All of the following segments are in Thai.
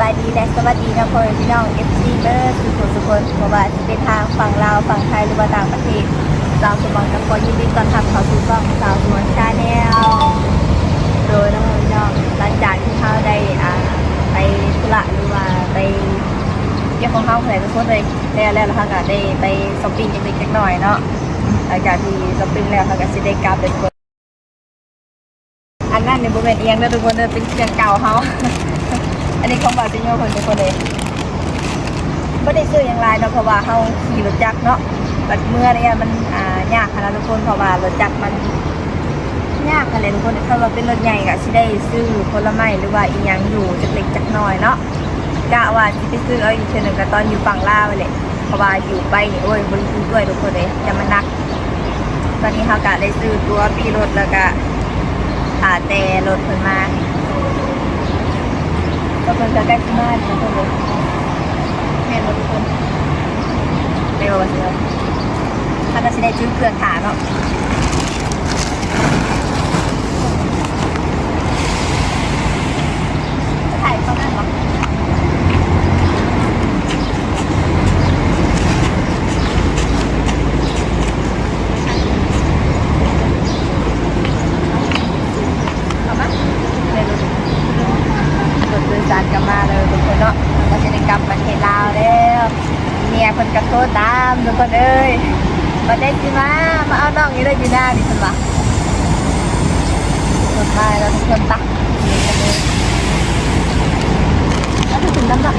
บายดีและสวัสดีนะพ่อพี่น้อง FC เบอร์สุขุมสุคนเพราะว่าจะเป็นทางฝั่งลาวฝั่งไทยหรือว่าต่างประเทศสาวสมองกับคนยินดีต้อนรับเข้าสู่ช่องสาวสวนชาแนลโดยน้องพี่น้องหลังจากที่เขาได้อ่าไปธุระหรือว่าไปเกี่ยวของเขาแผลเป็นคนเลยแล้วแล้วเขาก็ได้ไปช้อปปิ้งกันเล็กๆน้อยเนาะหลังจากที่ช้อปปิ้งแล้วเขาก็สิได้กลับเป็นคนอันนั้นเนี่ยบุเป็นเอียงนะทุกคนเด้อเป็นเครื่องเก่าเขา อันนี้ของบาซิโยคนทุกคนเลยไม่ได้ซื้ออย่างไรเนาะเพราะว่าเขาขี่รถจักรเนาะบัดเมื่อเนี่ยมันอ่ายากขนาดทุกคนเพราะว่ารถจักรมันยากอะไรทุกคนถ้าเราเป็นรถใหญ่ก็สิได้ซื้อผลไม้หรือว่าอีหยังอยู่จักเล็กจักน้อยเนาะกะว่าสิไปซื้อเอาอีกเทื่อหนึงก็ตอนอยู่ฝั่งลาวเลยเพราะว่าอยู่ไปนี่โอ้ยบริสุทธิ์ด้วยทุกคนเลยจะมันหนัก ตอนนี้เขาก็ได้ซื้อตัวปีรถแล้วก็ขาแต่รถเพิ่นมา ก็เพิ่นก็ใกล้สิมาทุกคนเลยแม่นบ่ทุกคนเร็วว่าเสือถ้าจะได้จื้อเครื่องขาเนาะถ่ายเขานั่นเหรอเอามาเลยรถรถโดยสารกลับมาเลยทุกคนเนาะเราจะได้กลับประเทศลาวแล้ว เมียคนกระโทษตามทุกคนเอ้ยมาได้สิมามาเอาน้องนี่เลยอยู่หน้าดิฉันวะรถมาแล้วทุกคนตักนี่กันเลยแล้วถึงน้ำเนา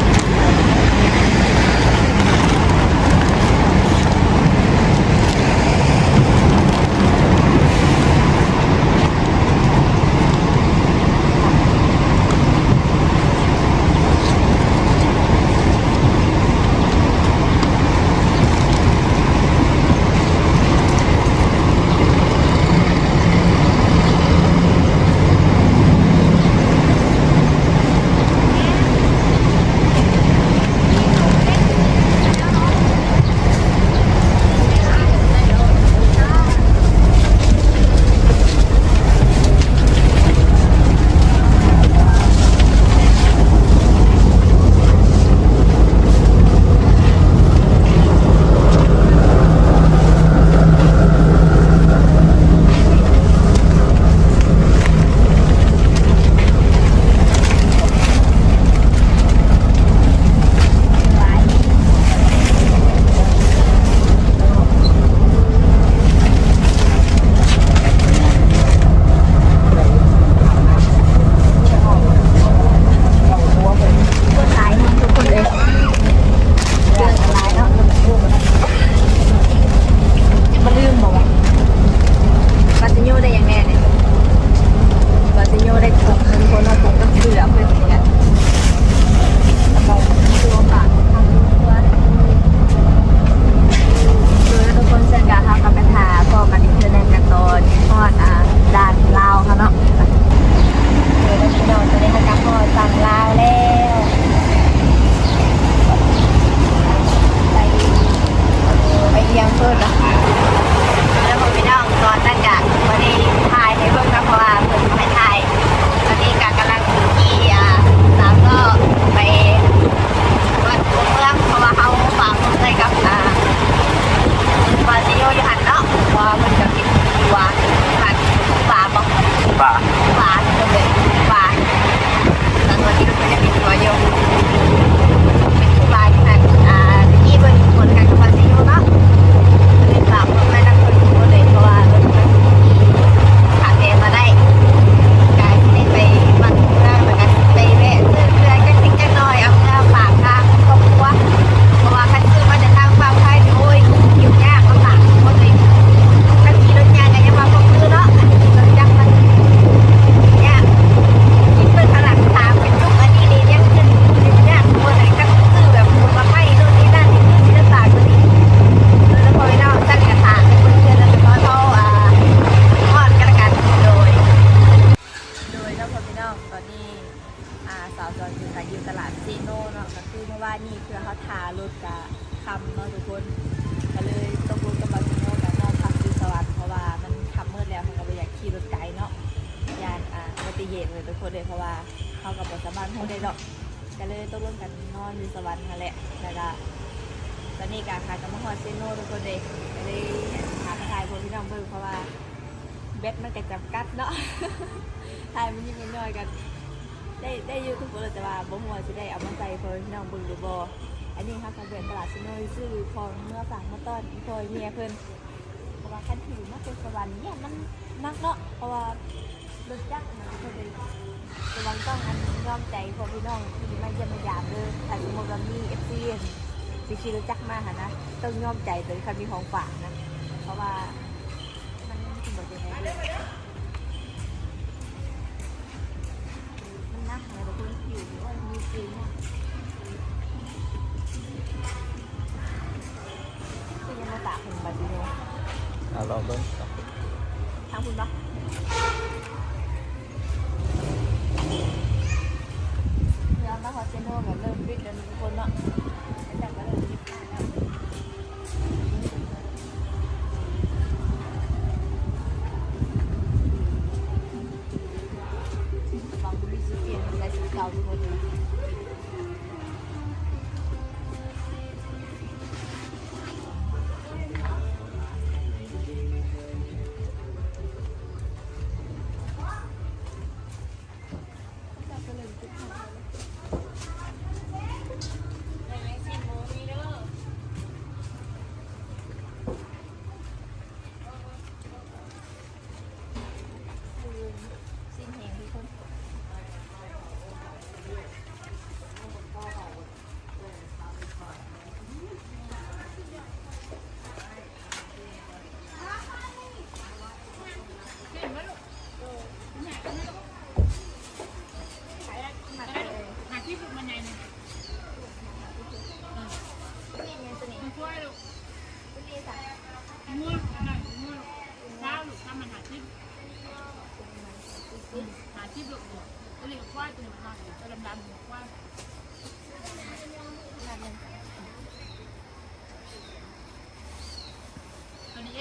เซโนทุกคนเลยก็เลยหาถ่ายพวกพี่น้องเบิ่งเพราะว่าเบ็ดมันก็จำกัดเนาะถ่ายมันยิ่งน้อยกัน ได้ได้อยูทูบเบอร์แต่ว่าบ่ฮู้ว่าสิได้เอามาใส่เพิ่นพี่น้องเบิ่งหรือบ่อันนี้ค่ะก็เดินตลาดเซโนซื้อของเมื่อฝากมาต้อนอีพอยเมียเพิ่นเพราะว่าคันที่มาเป็นสวรรค์เนี่ยมันนักเนาะเพราะว่ารถจักรมันเพิ่นเลยระวังต้องอันยอมใจพอพี่น้องที่มาเยี่ยมมายามเด้อถ้าสมมุติว่ามี FC สิ ขี่รถจักมาหั่นนะต้องยอมใจเลยคันมีของฝากนะ เพราะว่ามันสิบ่เป็นไงเด้อมันนักอะไรแต่คนผิวว่ามีจริงอะ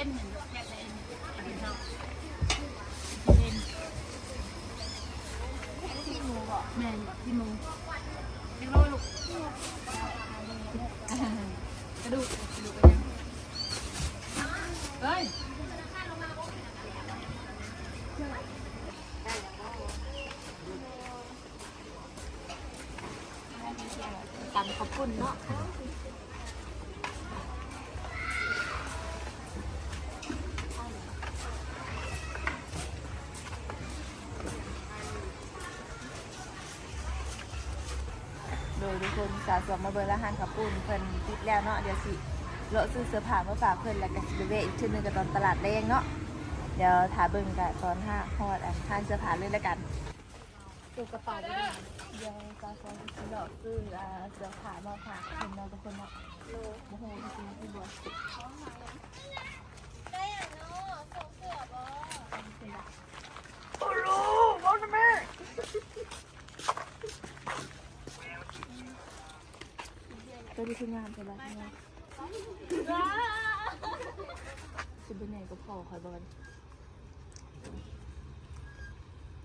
อ็นเหมือนแค่เอ็นอันนี้เท่าเอ็นที่หนูบอกแมนแบบที่มือเอ็นโลลูกกระดูกกระดูกไปยังเฮ้ยตำข้าวปุ้นเนาะ มาเบอร์ละหันข้าปุ้นเพิ่นติดแล้วเนาะเดี๋ยวสิเลาะซื้อเสื้อผ้ามาฝากเพิ่นแล้วก็สิไปเวะอีกชื่อนึงกับตอนตลาดแรงเนาะเดี๋ยวถาเบิ่งกันตอนห้าฮอดอันห้านเสื้อผ้าเลยแล้วกันตัวกระเป๋าด้วยเดี๋ยวสะสมสิเลาะซื้ออ่าเสื้อผ้ามาฝากเพิ่นเนาะทุกคนเนาะโอ้โหจริงๆที่บัว ตัวที่คืองานใช่ปะงานสิเป็นไงก็พอคอยบอล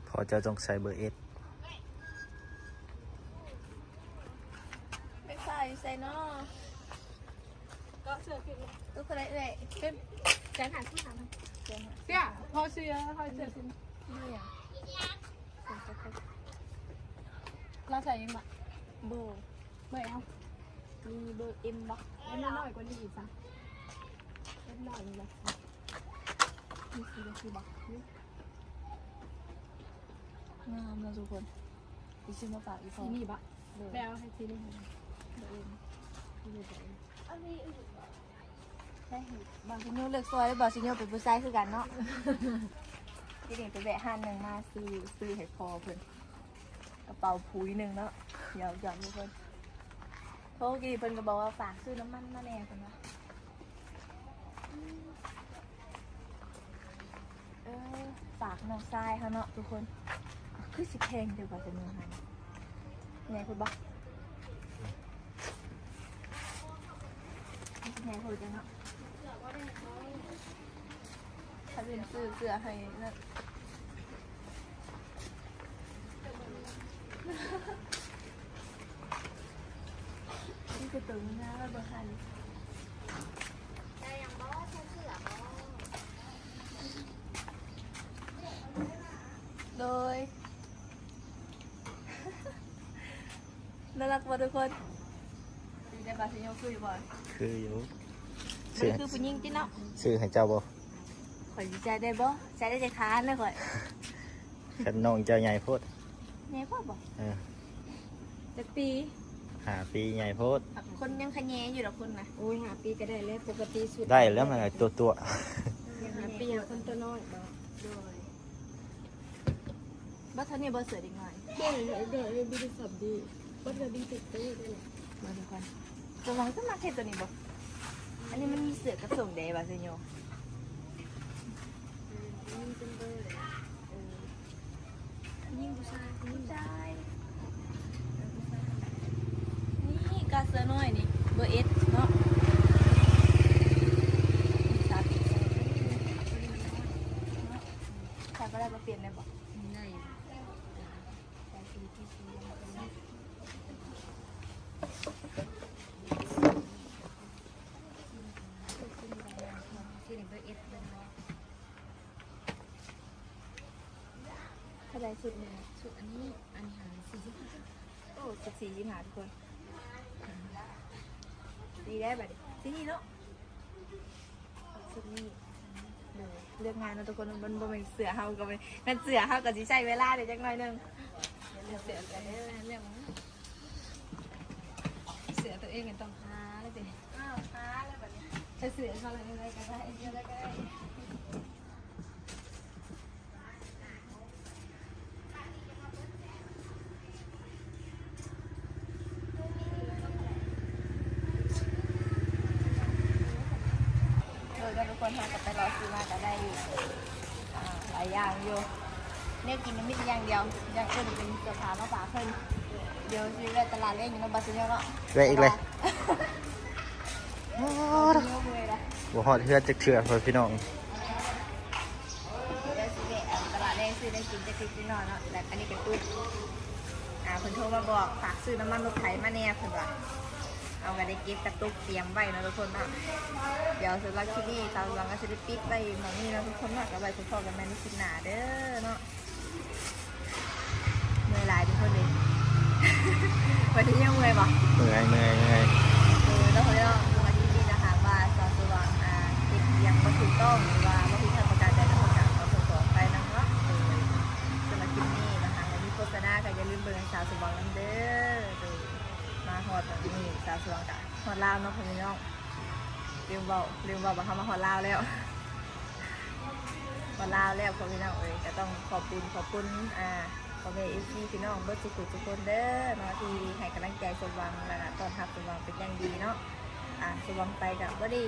พอเจะต้องใช้เบอร์เอสไม่ใส่ใส่เนาะก็เสือขึ้นตัวอะไรเอ่ยขึ้นแสนหาที่หามันแสนหาเสียพอเสือพอเสือขึ้นนี่อะใส่ใส่ใส่เราใส่ยังไงโบเมื่อยเอา มีเบอร์เอ็มบ็อกเล่นน้อยกว่านี้อีกจ้ะเล็กน้อยเลยมีสีเบอร์สีบ็อกงามนะทุกคนอีซื้อมาฝากอีพอทีนี่บะแปลให้ทีนี่เบอร์เอ็มที่เบอร์เอ็มใช่บางซิโนเลือกซอยแล้วบางซิโนเป็นผู้ชายคือกันเนาะที่เด็กไปแบะห้านหนึ่งมาซื้อซื้อให้พอเพื่อนกระเป๋าพุยหนึ่งเนาะเดี๋ยวจอดทุกคน โทษกีเพิ่นก็บอกว่าฝากซื้อน้ำมันมาแน่เพิ่นว่าเออฝากน้องทรายเขาเนาะทุกคนคือสิแพงเดียวกว่าจะเมืองไทยไงคุณบอกไงคุณจังเนาะถ้าเป็นซื้อเสื้อให้นั่น คือตึงนะว่าบ่คันได้ยังบ่ใช่เสื้อบ่โดยน่ารักบ่ทุกคนดีได้บาสิโยคุยบ่คืออยู่มัซื้อนคือผู้หญิงติเนาะซื้อให้เจ้าบ่ข่อยสิใจได้บ่ใจได้ใจค้านเลยข่อยคันน้องเจ้าใหญ่โพดแม่พ่อบ่เออจักปี หาปีใหญ่โพดคนยังขะแยอยู่ดอกคนนะโอ้ยหาปีก็ได้แล้วปกติสุดได้แล้วมันตัวตัวหาปีหาคนตัวน้อยบ่โดยบ่เท่านี้บ่เสือดีหน่อยเด็กเด็กเด็กดีสับดีวัดระดีติดตัวได้เลยมาทุกคนจะลองขึ้นมาเทตัวนี้บ่อันนี้มันมีเสือกระส่งเดย์บ่ซิโยนี่เป็นเบอร์เออยิ่งผู้ชายผู้ชายนี่ กาเสือน้อยนี่เบอร์เอสเนาะสามสิบใครก็ได้มาเปลี่ยนได้บ่ง่ายถ้าได้ชุดหนึงสุดอันนี้อันหาสี่สิบห้าโอ้สิบสี่ยี่สิบห้าทุกคน ดีได้แบบที่นี่เนาะชุดนี้เดี๋ยวเลือกงานเนาะทุกคนมันบ่เป็นเสือเฮาก็เป็นมันเสือเฮาก็สิใช้เวลาเดี๋ยวจักหน่อยหนึงเลือกเสือกันได้เรื่องเสือตัวเองมันต้องหาแล้วสิอ้าวค้าแล้วแบบนี้ถ้าเสือเขาอะไรอะไรก็ได้อะไรก็ได้ เออแล้วทุกคนเฮาก็ไปรอซื้อมาก็ได้อ่าหลายอย่างอยู่เนี่ยกินน้ำมิตรอย่างเดียวอย่างอื่นเป็นเสื้อผ้ามาฝากเพิ่นเดี๋ยวซื้อไปตลาดเล่นอยู่ในบัสเซียเนาะแวะอีกเลยเยอะเลยนะบ่ฮอดเฮือดจักเถื่อพ่อพี่น้องเดี๋ยวซื้อไปตลาดเล่นซื้อได้กินจะกินจะนอนเนาะแล้วอันนี้ก็ตุ๊กอ่าเพิ่นโทรมาบอกฝากซื้อน้ำมันรถไถมาแน่เพิ่นว่า เอาไปได้เก็บกระตุกเตรียมไว้นะทุกคนนะเดี๋ยวสำหรับคลิปนี้ตามหลังก็จะได้ปิดไว้หมองนี้นะทุกคนนะกับไว้คุณพ่อกับแม่ในคลิปหน้าเด้อเนาะเมื่อยหลายทุกคนเลยวันนี้ยังเมื่อยบ่เมื่อยเมื่อยเมื่อยเออแล้วเขาเรียกว่าที่นี่นะคะว่าสอนสว่างอ่าเก็บยังไม่ถูกต้องหรือว่าไม่ถูกทางประการใดทางประการเราขอไปนะเนาะสำหรับคลิปนี้นะคะวันนี้โฆษณาก็อย่าลืมเบิ่งสาวสว่างนั่นเด้อ อดแบบนี้สาวสว่างกะฮอดลาวเนาะพี่น้องลืมเบาลืมเบาว่าเขามาฮอดลาวแล้วฮอดลาวแล้วพี่น้องเอ้ยก็ต้องขอบคุณขอบคุณอ่าพ่อแม่เอฟซีพี่น้องเบิร์ดสุขุทุกคนเด้อเนาะที่ให้กำลังใจสว่างและก็ต้อนรับสว่างเป็นอย่างดีเนาะอ่าสวงไปกับว่าได้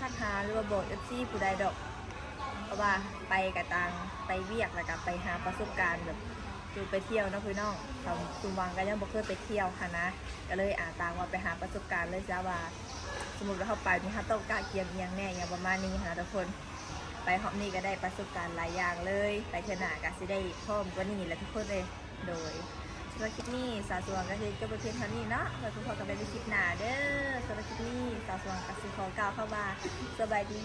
ทักหาหรือว่าบอกเอฟซีผู้ใดดอกเพราะว่าไปกับตังไปเวียกแล้วก็ไปหาประสบการณ์แบบ คือไปเที่ยวนะพี่น้องทำคุณวังก็ยังบ่เคยไปเที่ยวค่ะนะ ก็เลยอ่าตางว่าไปหาประสบการณ์เลยจ้าว่า สมมติว่าเข้าไปมีฮัตโต้กะเกียมเอียงแน่อย่างประมาณนี้ค่ะทุกคน ไปฮอบนี่ก็ได้ประสบการณ์หลายอย่างเลย ไปเทนากะสิได้เพิ่มกว่านี้แหละทุกคนเลย โดยสำหรับคลิปนี้สาวสวงก็คือก็เป็นเพียงเท่านี้เนาะเราทุกคนกันไปในคลิปหน้าเด้อสำหรับคลิปนี้สาวสวงก็คือขอกล่าวเข้ามาสบายดี